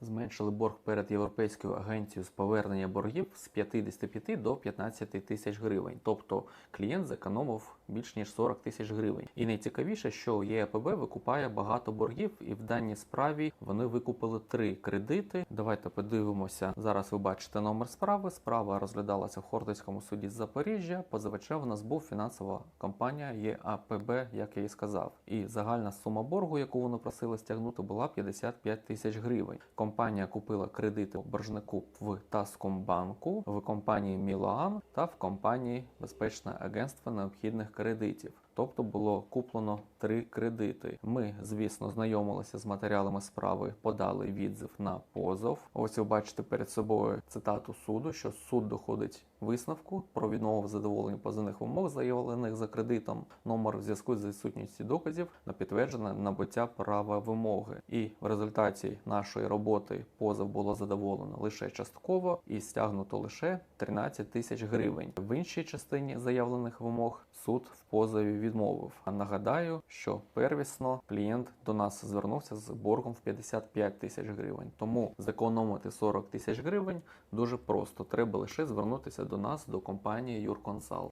Зменшили борг перед Європейською агенцією з повернення боргів з 55 до 15 тисяч гривень. Тобто клієнт зекономив більш ніж 40 тисяч гривень. І найцікавіше, що ЄАПБ викупає багато боргів, і в даній справі вони викупили три кредити. Давайте подивимося. Зараз ви бачите номер справи. Справа розглядалася в Хортицькому суді з Запоріжжя. Позивачем у нас був фінансова компанія ЄАПБ, як я і сказав. І загальна сума боргу, яку вони просили стягнути, була 55 тисяч гривень. Компанія купила кредити боржнику в Таскомбанку, в компанії Мілоан та в компанії Безпечне агентство необхідних кредитів. Тобто було куплено три кредити. Ми, звісно, знайомилися з матеріалами справи, подали відзив на позов. Ось ви бачите перед собою цитату суду, що суд доходить висновку про відмову задоволення позивних вимог, заявлених за кредитом. Номер в зв'язку з відсутністю доказів на підтверджене набуття права вимоги. І в результаті нашої роботи позов було задоволено лише частково і стягнуто лише 13 тисяч гривень. В іншій частині заявлених вимог суд в позові відмовив. А нагадаю, що первісно клієнт до нас звернувся з боргом в 55 тисяч гривень. Тому зекономити 40 тисяч гривень дуже просто. Треба лише звернутися до нас, до компанії Юрконсалт.